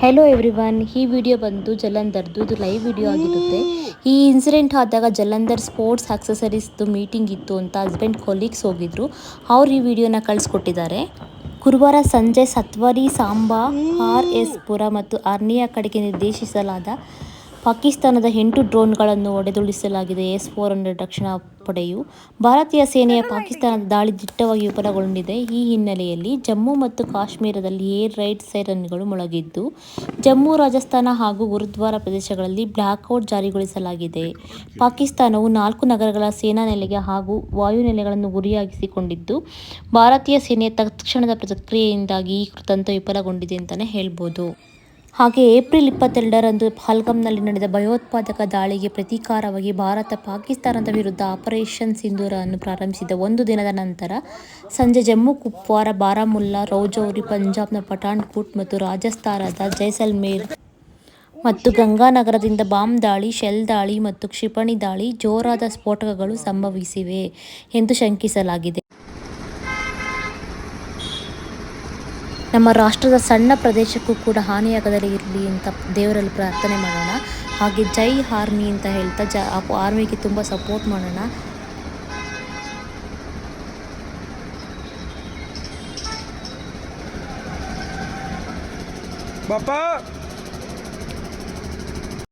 Hello everyone ಈ video ಬಂದು ಜಲಂಧರ್ದು, ಇದು ಲೈವ್ ವಿಡಿಯೋ ಆಗಿರುತ್ತೆ. ಈ ಇನ್ಸಿಡೆಂಟ್ ಆದಾಗ ಜಲಂಧರ್ ಸ್ಪೋರ್ಟ್ಸ್ ಆಕ್ಸೆಸರೀಸ್ದು ಮೀಟಿಂಗ್ ಇತ್ತು ಅಂತ ಹಸ್ಬೆಂಡ್ ಕೊಲೀಗ್ಸ್ ಹೋಗಿದ್ರು. ಅವ್ರು ಈ ವಿಡಿಯೋನ ಕಳಿಸ್ಕೊಟ್ಟಿದ್ದಾರೆ. ಗುರುವಾರ ಸಂಜೆ ಸತ್ವರಿ, ಸಾಂಬಾ, ಆರ್ ಎಸ್ ಪುರ ಮತ್ತು ಅರ್ನಿಯಾ ಕಡೆಗೆ ನಿರ್ದೇಶಿಸಲಾದ ಪಾಕಿಸ್ತಾನದ ಎಂಟು ಡ್ರೋನ್ಗಳನ್ನು ಒಡೆದುಳಿಸಲಾಗಿದೆ ಎಸ್ ಫೋರ್ ಹಂಡ್ರೆಡ್ ರಕ್ಷಣಾ ಪಡೆಯು ಭಾರತೀಯ ಸೇನೆಯ ಪಾಕಿಸ್ತಾನದ ದಾಳಿ ದಿಟ್ಟವಾಗಿ ವಿಫಲಗೊಂಡಿದೆ. ಈ ಹಿನ್ನೆಲೆಯಲ್ಲಿ ಜಮ್ಮು ಮತ್ತು ಕಾಶ್ಮೀರದಲ್ಲಿ ಏರ್ ರೈಡ್ ಸೈರನ್ಗಳು ಮೊಳಗಿದ್ದು, ಜಮ್ಮು, ರಾಜಸ್ಥಾನ ಹಾಗೂ ಗುರುದ್ವಾರ ಪ್ರದೇಶಗಳಲ್ಲಿ ಬ್ಲ್ಯಾಕ್ಔಟ್ ಜಾರಿಗೊಳಿಸಲಾಗಿದೆ. ಪಾಕಿಸ್ತಾನವು ನಾಲ್ಕು ನಗರಗಳ ಸೇನಾ ನೆಲೆಗೆ ಹಾಗೂ ವಾಯುನೆಲೆಗಳನ್ನು ಗುರಿಯಾಗಿಸಿಕೊಂಡಿದ್ದು, ಭಾರತೀಯ ಸೇನೆಯ ತಕ್ಷಣದ ಪ್ರತಿಕ್ರಿಯೆಯಿಂದಾಗಿ ಈ ಕೃತಂತ ವಿಫಲಗೊಂಡಿದೆ ಅಂತಲೇ ಹೇಳ್ಬೋದು. ಹಾಗೆ ಏಪ್ರಿಲ್ ಇಪ್ಪತ್ತೆರಡರಂದು ಪಹಲ್ಗಾಮ್ನಲ್ಲಿ ನಡೆದ ಭಯೋತ್ಪಾದಕ ದಾಳಿಗೆ ಪ್ರತೀಕಾರವಾಗಿ ಭಾರತ ಪಾಕಿಸ್ತಾನದ ವಿರುದ್ಧ ಆಪರೇಷನ್ ಸಿಂಧೂರನ್ನು ಪ್ರಾರಂಭಿಸಿದ ಒಂದು ದಿನದ ನಂತರ ಸಂಜೆ ಜಮ್ಮು ಕುಪ್ವಾರ ಬಾರಾಮುಲ್ಲಾ, ರೌಜೌರಿ, ಪಂಜಾಬ್ನ ಪಠಾಣ್ಕೋಟ್ ಮತ್ತು ರಾಜಸ್ಥಾನದ ಜೈಸಲ್ಮೇರ್ ಮತ್ತು ಗಂಗಾನಗರದಿಂದ ಬಾಂಬ್ ದಾಳಿ, ಶೆಲ್ ದಾಳಿ ಮತ್ತು ಕ್ಷಿಪಣಿ ದಾಳಿ ಜೋರಾದ ಸ್ಫೋಟಕಗಳು ಸಂಭವಿಸಿವೆ ಎಂದು ಶಂಕಿಸಲಾಗಿದೆ. ನಮ್ಮ ರಾಷ್ಟ್ರದ ಸಣ್ಣ ಪ್ರದೇಶಕ್ಕೂ ಕೂಡ ಹಾನಿಯಾಗದಲ್ಲಿ ಇರಲಿ ಅಂತ ದೇವರಲ್ಲಿ ಪ್ರಾರ್ಥನೆ ಮಾಡೋಣ. ಹಾಗೆ ಜೈ ಆರ್ಮಿ ಅಂತ ಹೇಳ್ತಾ ಜ ಆರ್ಮಿಗೆ ತುಂಬ ಸಪೋರ್ಟ್ ಮಾಡೋಣ. ಬಾಪ